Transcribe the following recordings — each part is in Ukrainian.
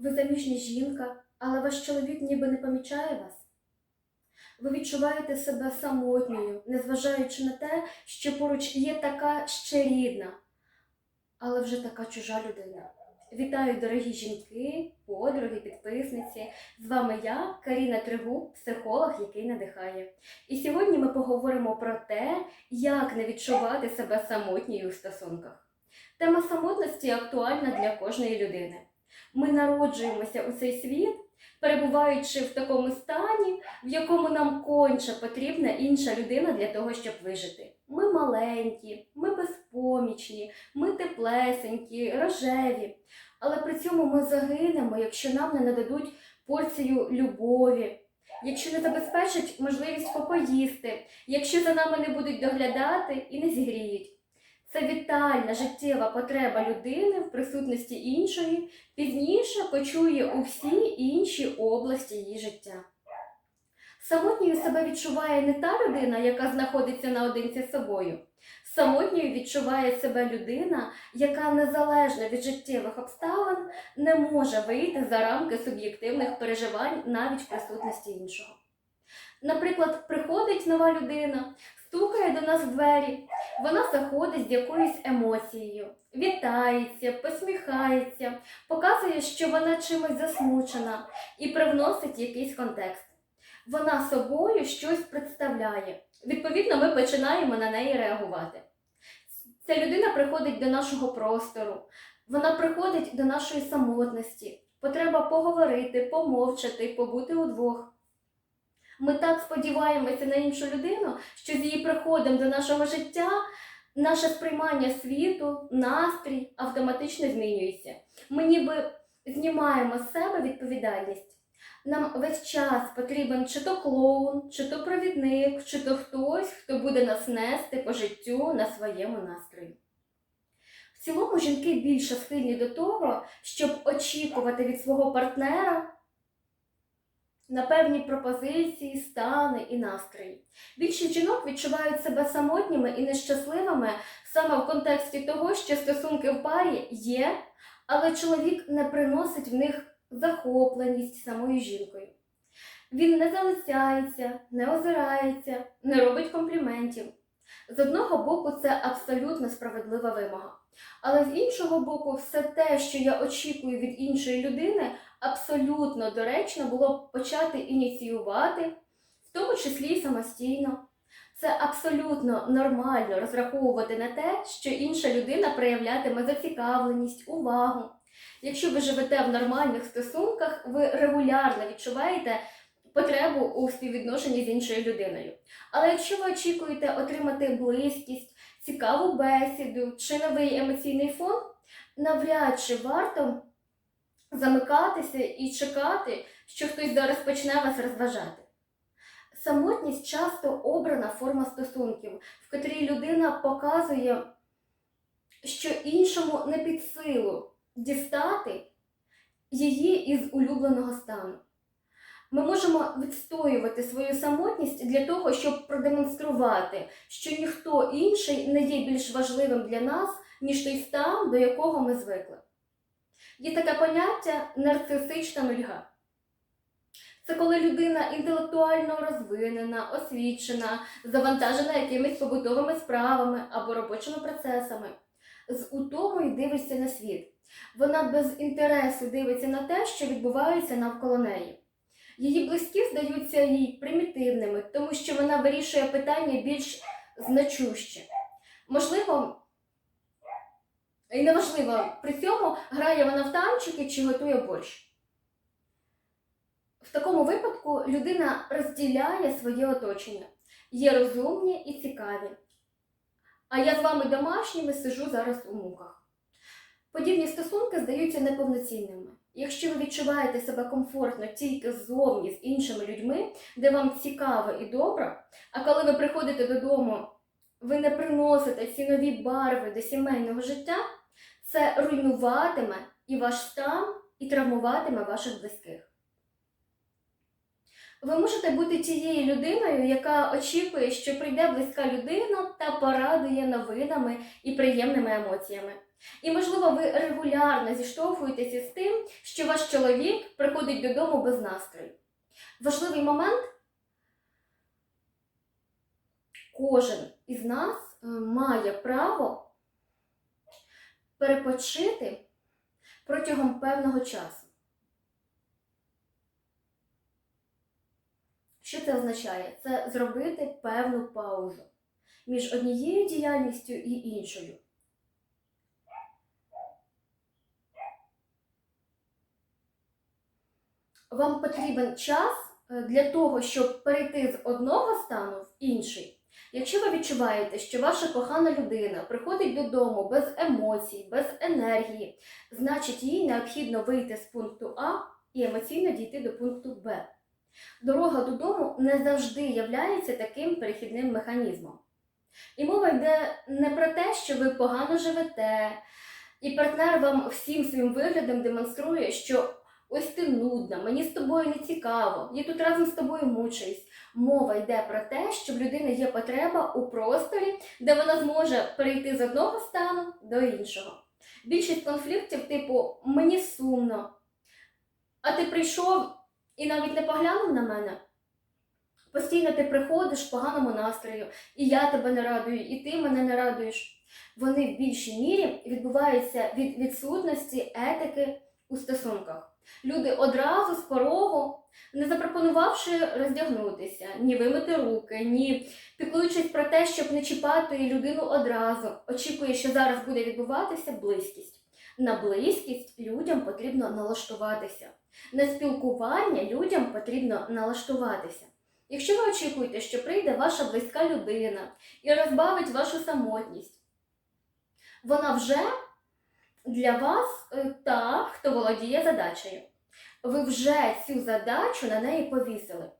Ви заміжня жінка, але ваш чоловік ніби не помічає вас. Ви відчуваєте себе самотньою, незважаючи на те, що поруч є така ще рідна, але вже така чужа людина. Вітаю, дорогі жінки, подруги, підписниці. З вами я, Каріна Тригуб, психолог, який надихає. І сьогодні ми поговоримо про те, як не відчувати себе самотньою у стосунках. Тема самотності актуальна для кожної людини. Ми народжуємося у цей світ, перебуваючи в такому стані, в якому нам конче потрібна інша людина для того, щоб вижити. Ми маленькі, ми безпомічні, ми теплесенькі, рожеві. Але при цьому ми загинемо, якщо нам не нададуть порцію любові, якщо не забезпечать можливість попоїсти, якщо за нами не будуть доглядати і не зігріють. Це вітальна життєва потреба людини в присутності іншої пізніше почує у всі інші області її життя. Самотньою себе відчуває не та людина, яка знаходиться наодинці з собою. Самотньою відчуває себе людина, яка незалежно від життєвих обставин не може вийти за рамки суб'єктивних переживань навіть в присутності іншого. Наприклад, приходить нова людина, стукає до нас в двері, вона заходить з якоюсь емоцією, вітається, посміхається, показує, що вона чимось засмучена і привносить якийсь контекст. Вона собою щось представляє. Відповідно, ми починаємо на неї реагувати. Ця людина приходить до нашого простору, вона приходить до нашої самотності. Потреба поговорити, помовчати, побути удвох. Ми так сподіваємося на іншу людину, що з її приходом до нашого життя наше сприймання світу, настрій автоматично змінюється. Ми ніби знімаємо з себе відповідальність. Нам весь час потрібен чи то клоун, чи то провідник, чи то хтось, хто буде нас нести по життю на своєму настрої. В цілому жінки більше схильні до того, щоб очікувати від свого партнера на певні пропозиції, стани і настрої. Більшість жінок відчувають себе самотніми і нещасливими саме в контексті того, що стосунки в парі є, але чоловік не приносить в них захопленість самою жінкою. Він не залицяється, не озирається, не робить компліментів. З одного боку, це абсолютно справедлива вимога. Але з іншого боку, все те, що я очікую від іншої людини, абсолютно доречно було б почати ініціювати, в тому числі й самостійно. Це абсолютно нормально розраховувати на те, що інша людина проявлятиме зацікавленість, увагу. Якщо ви живете в нормальних стосунках, ви регулярно відчуваєте потребу у співвідношенні з іншою людиною. Але якщо ви очікуєте отримати близькість, цікаву бесіду чи новий емоційний фон, навряд чи варто замикатися і чекати, що хтось зараз почне вас розважати. Самотність часто обрана форма стосунків, в котрій людина показує, що іншому не під силу дістати її із улюбленого стану. Ми можемо відстоювати свою самотність для того, щоб продемонструвати, що ніхто інший не є більш важливим для нас, ніж той стан, до якого ми звикли. Є таке поняття нарцисична нульга. Це коли людина інтелектуально розвинена, освічена, завантажена якимись побутовими справами або робочими процесами, з утомою дивиться на світ. Вона без інтересу дивиться на те, що відбувається навколо неї. Її близькі здаються їй примітивними, тому що вона вирішує питання більш значуще. Можливо, і неважливо, при цьому грає вона в танчики чи готує борщ. В такому випадку людина розділяє своє оточення, є розумні і цікаві. А я з вами домашніми сижу зараз у муках. Подібні стосунки здаються неповноцінними. Якщо ви відчуваєте себе комфортно тільки ззовні з іншими людьми, де вам цікаво і добре, а коли ви приходите додому, ви не приносите ці нові барви до сімейного життя, це руйнуватиме і ваш стан, і травмуватиме ваших близьких. Ви можете бути тією людиною, яка очікує, що прийде близька людина та порадує новинами і приємними емоціями. І, можливо, ви регулярно зіштовхуєтеся з тим, що ваш чоловік приходить додому без настрою. Важливий момент кожен із нас е, має право перепочити протягом певного часу. Що це означає? Це зробити певну паузу між однією діяльністю і іншою. Вам потрібен час е, для того, щоб перейти з одного стану в інший. Якщо ви відчуваєте, що ваша кохана людина приходить додому без емоцій, без енергії, значить їй необхідно вийти з пункту А і емоційно дійти до пункту Б. Дорога додому не завжди являється таким перехідним механізмом. І мова йде не про те, що ви погано живете, і партнер вам всім своїм виглядом демонструє, що ось ти нудна, мені з тобою не цікаво, я тут разом з тобою мучаюсь. Мова йде про те, що в людини є потреба у просторі, де вона зможе перейти з одного стану до іншого. Більшість конфліктів, типу, мені сумно, а ти прийшов і навіть не поглянув на мене. Постійно ти приходиш в поганому настрою, і я тебе не радую, і ти мене не радуєш. Вони в більшій мірі відбуваються від відсутності етики у стосунках. Люди одразу з порогу, не запропонувавши роздягнутися, ні вимити руки, ні піклуючись про те, щоб не чіпати людину одразу, очікує, що зараз буде відбуватися близькість. На близькість людям потрібно налаштуватися. На спілкування людям потрібно налаштуватися. Якщо ви очікуєте, що прийде ваша близька людина і розбавить вашу самотність, вона вже для вас е, та, хто володіє задачею. Ви вже цю задачу на неї повісили.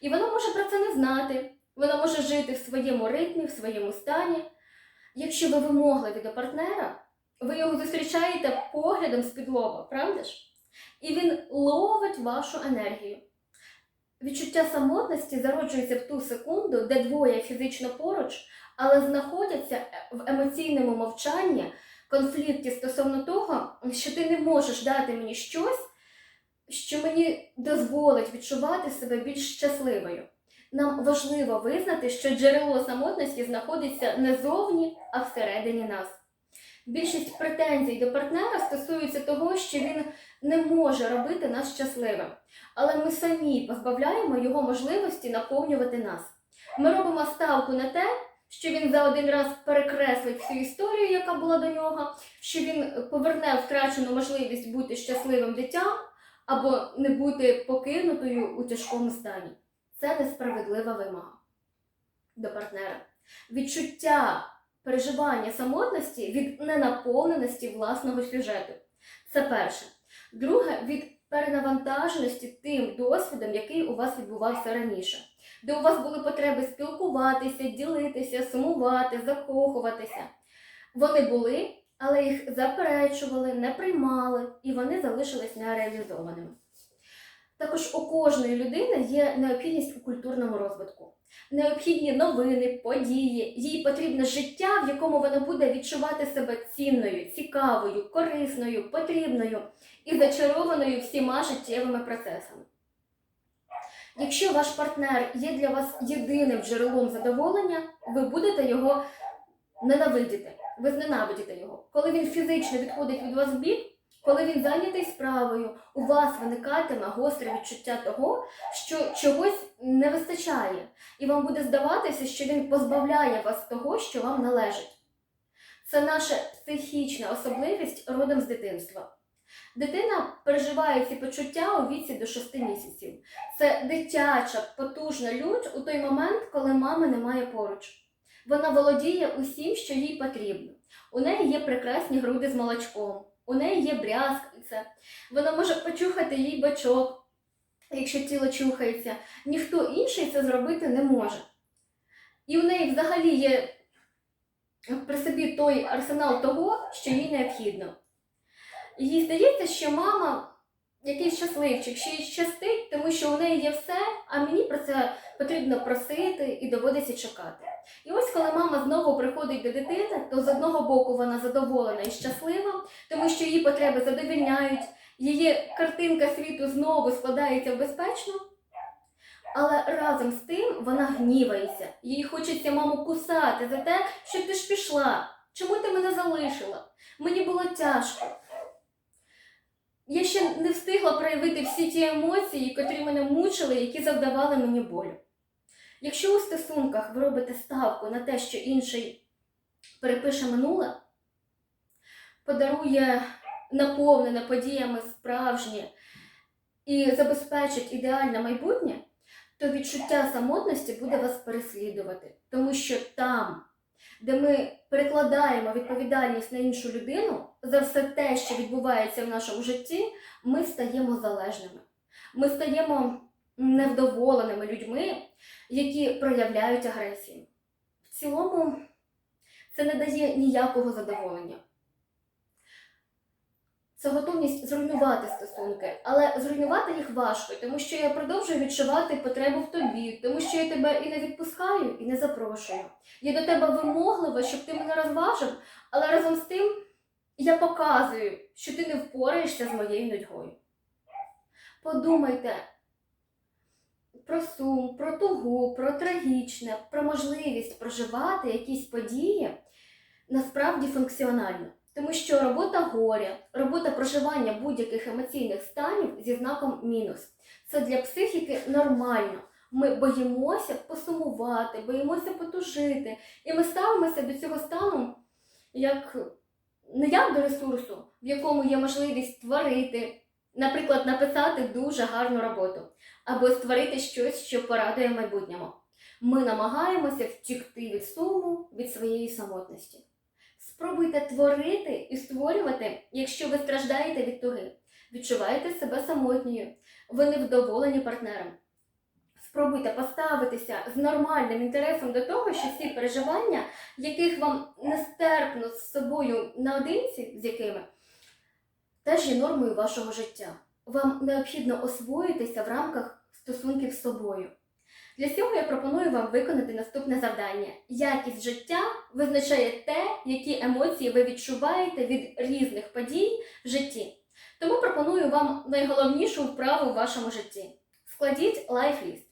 І вона може про це не знати, вона може жити в своєму ритмі, в своєму стані. Якщо ви вимогливі до партнера, ви його зустрічаєте поглядом з-під правда ж? І він ловить вашу енергію. Відчуття самотності зароджується в ту секунду, де двоє фізично поруч, але знаходяться в емоційному мовчанні, конфлікті стосовно того, що ти не можеш дати мені щось, що мені дозволить відчувати себе більш щасливою. Нам важливо визнати, що джерело самотності знаходиться не зовні, а всередині нас. Більшість претензій до партнера стосуються того, що він не може робити нас щасливим, але ми самі позбавляємо його можливості наповнювати нас. Ми робимо ставку на те, що він за один раз перекреслить всю історію, яка була до нього, що він поверне втрачену можливість бути щасливим дитям або не бути покинутою у тяжкому стані. Це несправедлива вимога до партнера. Відчуття переживання самотності від ненаповненості власного сюжету. Це перше. Друге, від перенавантаженості тим досвідом, який у вас відбувався раніше, де у вас були потреби спілкуватися, ділитися, сумувати, закохуватися. Вони були, але їх заперечували, не приймали, і вони залишились нереалізованими. Також у кожної людини є необхідність у культурному розвитку, необхідні новини, події, їй потрібне життя, в якому вона буде відчувати себе цінною, цікавою, корисною, потрібною і зачарованою всіма життєвими процесами. Якщо ваш партнер є для вас єдиним джерелом задоволення, ви будете його ненавидіти, ви зненавидите його. Коли він фізично відходить від вас в бік, коли він зайнятий справою, у вас виникатиме гостре відчуття того, що чогось не вистачає, і вам буде здаватися, що він позбавляє вас того, що вам належить. Це наша психічна особливість родом з дитинства. Дитина переживає ці почуття у віці до 6 місяців. Це дитяча, потужна лють у той момент, коли мами немає поруч. Вона володіє усім, що їй потрібно. У неї є прекрасні груди з молочком, у неї є брязкальце, вона може почухати їй бачок, якщо тіло чухається. Ніхто інший це зробити не може. І у неї взагалі є при собі той арсенал того, що їй необхідно. Їй здається, що мама якийсь щасливчик, що їй щастить, тому що у неї є все, а мені про це потрібно просити і доводиться чекати. І ось коли мама знову приходить до дитини, то з одного боку вона задоволена і щаслива, тому що її потреби задовільняють, її картинка світу знову складається безпечно. Але разом з тим вона гнівається. Їй хочеться маму кусати за те, що ти ж пішла. Чому ти мене залишила? Мені було тяжко. Я ще не встигла проявити всі ті емоції, котрі мене мучили, які завдавали мені болю. Якщо у стосунках ви робите ставку на те, що інший перепише минуле, подарує наповнене подіями справжнє і забезпечить ідеальне майбутнє, то відчуття самотності буде вас переслідувати. Тому що там, де ми перекладаємо відповідальність на іншу людину за все те, що відбувається в нашому житті, ми стаємо залежними. Ми стаємо невдоволеними людьми, які проявляють агресію. В цілому це не дає ніякого задоволення. Це готовність зруйнувати стосунки, але зруйнувати їх важко, тому що я продовжую відчувати потребу в тобі, тому що я тебе і не відпускаю, і не запрошую. Я до тебе вимоглива, щоб ти мене розважив, але разом з тим я показую, що ти не впораєшся з моєю нудьгою. Подумайте про сум, про тугу, про трагічне, про можливість проживати якісь події насправді функціонально. Тому що робота горя, робота проживання будь-яких емоційних станів зі знаком мінус. Це для психіки нормально. Ми боїмося посумувати, боїмося потужити. І ми ставимося до цього стану як не як до ресурсу, в якому є можливість творити, наприклад, написати дуже гарну роботу, або створити щось, що порадує майбутньому. Ми намагаємося втікти від суму, від своєї самотності. Спробуйте творити і створювати, якщо ви страждаєте від туги, відчуваєте себе самотньою, ви невдоволені партнером. Спробуйте поставитися з нормальним інтересом до того, що ці переживання, яких вам нестерпно з собою наодинці, з якими, теж є нормою вашого життя. Вам необхідно освоїтися в рамках стосунків з собою. Для цього я пропоную вам виконати наступне завдання. Якість життя визначає те, які емоції ви відчуваєте від різних подій в житті. Тому пропоную вам найголовнішу вправу в вашому житті. Складіть лайфліст.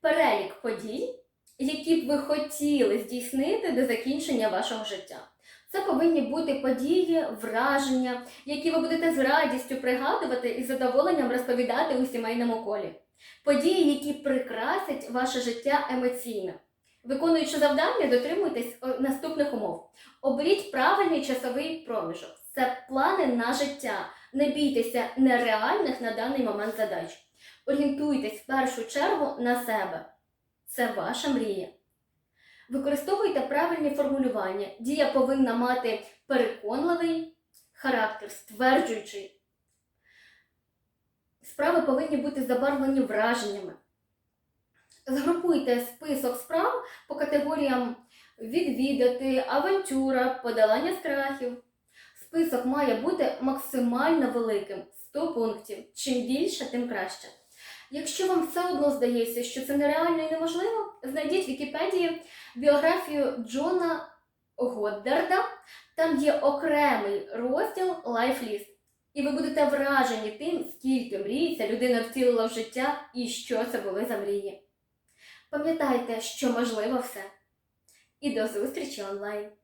Перелік подій, які б ви хотіли здійснити до закінчення вашого життя. Це повинні бути події, враження, які ви будете з радістю пригадувати і з задоволенням розповідати у сімейному колі. Події, які прикрасять ваше життя емоційно. Виконуючи завдання, дотримуйтесь наступних умов. Оберіть правильний часовий проміжок. Це плани на життя. Не бійтеся нереальних на даний момент задач. Орієнтуйтесь в першу чергу на себе. Це ваша мрія. Використовуйте правильні формулювання. Дія повинна мати переконливий характер, стверджуючий. Справи повинні бути забарвлені враженнями. Згрупуйте список справ по категоріям відвідати, авантюра, подолання страхів. Список має бути максимально великим 100 пунктів. Чим більше, тим краще. Якщо вам все одно здається, що це нереально і неможливо, знайдіть в Вікіпедії біографію Джона Годдарда. Там є окремий розділ List. І ви будете вражені тим, скільки мрій ця людина втілила в життя і що це були за мрії. Пам'ятайте, що можливо все. І до зустрічі онлайн!